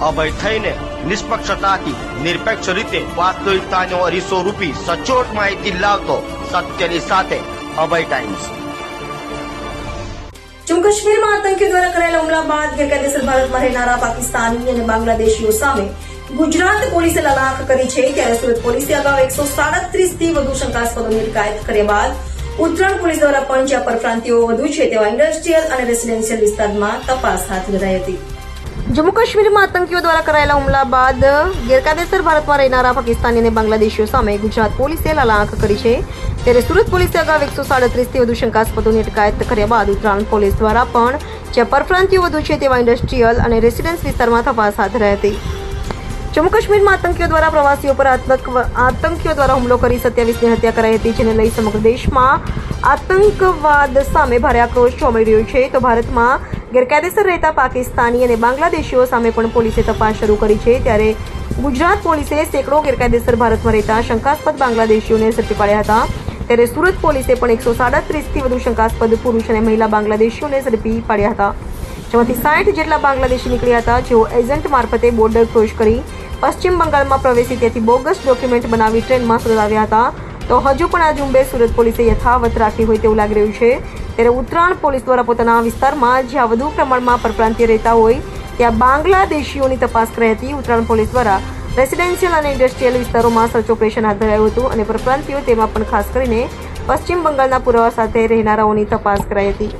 અભય થઈને નિષ્પક્ષતાથી, નિરપેક્ષ રીતે વાસ્તવિકતાનો અરીસો રૂપી સચોટ માહિતી લાવતો સત્યની સાથે અભય ટાઈમ્સ જમ્મુ કાશ્મીરમાં આતંકી દ્વારા કરાયેલા હુમલા બાદ ગેરકાયદેસર ભારતમાં રહેનારા પાકિસ્તાની અને બાંગ્લાદેશીઓ સામે ગુજરાત પોલીસે લલાક કરી છે. ત્યારે સુરત પોલીસે અગાઉ એકસો સાડત્રીસથી વધુ શંકાસ્પદોની અટકાયત કર્યા બાદ ઉત્તરાયણ પોલીસ દ્વારા પણ જ્યાં પરપ્રાંતિઓ વધુ છે. તેવા ઇન્ડસ્ટ્રીયલ અને રેસિડેન્શિયલ વિસ્તારમાં તપાસ હાથ ધરાઈ હતી. જમ્મુ કાશ્મીરમાં આતંકીઓ દ્વારા કરાયેલા હુમલા બાદ ગેરકાયદેસર ભારતમાં રહેનારા પાકિસ્તાની અને બાંગ્લાદેશીઓ સામે ગુજરાત પોલીસે લલાક કરી છે. ત્યારે સુરત પોલીસે અગાઉ એકસો સાડત્રીસથી વધુ શંકાસ્પદોની અટકાયત કર્યા બાદ ઉત્તરાયણ પોલીસ દ્વારા પણ જ્યાં પરપ્રાંતિઓ વધુ છે તેવા ઇન્ડસ્ટ્રીયલ અને રેસિડેન્સ વિસ્તારમાં તપાસ હાથ ધરાઈ હતી. જમ્મુ કાશ્મીરમાં આતંકીઓ દ્વારા પ્રવાસીઓ પર આતંક- આતંકીઓ દ્વારા હુમલો કરી સત્યાવીસની હત્યા કરાઈ હતી, જેને લઈ સમગ્ર દેશમાં આતંકવાદ સામે ભારે આક્રોશ જોવા મળી રહ્યો છે. તો ભારતમાં ગેરકાયદેસર રહેતા પાકિસ્તાની અને બાંગ્લાદેશીઓ સામે પણ પોલીસે તપાસ શરૂ કરી છે. ત્યારે ગુજરાત પોલીસે સેંકડો ગેરકાયદેસર ભારતમાં રહેતા શંકાસ્પદ બાંગ્લાદેશીઓને ઝડપી પાડ્યા હતા. ત્યારે સુરત પોલીસે પણ એકસો સાડત્રીસથી વધુ શંકાસ્પદ પુરુષ અને મહિલા બાંગ્લાદેશીઓને ઝડપી પાડ્યા હતા. જેમાંથી સાઠ જેટલા બાંગ્લાદેશી નીકળ્યા હતા. જેઓ એજન્ટ મારફતે બોર્ડર ક્રોસ કરી પશ્ચિમ બંગાળમાં પ્રવેશી ત્યાંથી બોગસ ડોક્યુમેન્ટ બનાવી ટ્રેનમાં સુરત આવ્યા હતા. તો હજુ પણ આ ઝુંબેશ સુરત પોલીસે યથાવત રાખી હોય તેવું લાગી રહ્યું છે. ત્યારે ઉત્તરાયણ પોલીસ દ્વારા પોતાના વિસ્તારમાં જ્યાં વધુ પ્રમાણમાં પરપ્રાંતીય રહેતા હોય, ત્યાં બાંગ્લાદેશીઓની તપાસ કરાઈ હતી. ઉત્તરાયણ પોલીસ દ્વારા રેસિડેન્શિયલ અને ઇન્ડસ્ટ્રીયલ વિસ્તારોમાં સર્ચ ઓપરેશન હાથ ધરાયું હતું અને પરપ્રાંતિયો તેમાં પણ ખાસ કરીને પશ્ચિમ બંગાળના પુરાવા સાથે રહેનારાઓની તપાસ કરાઈ હતી.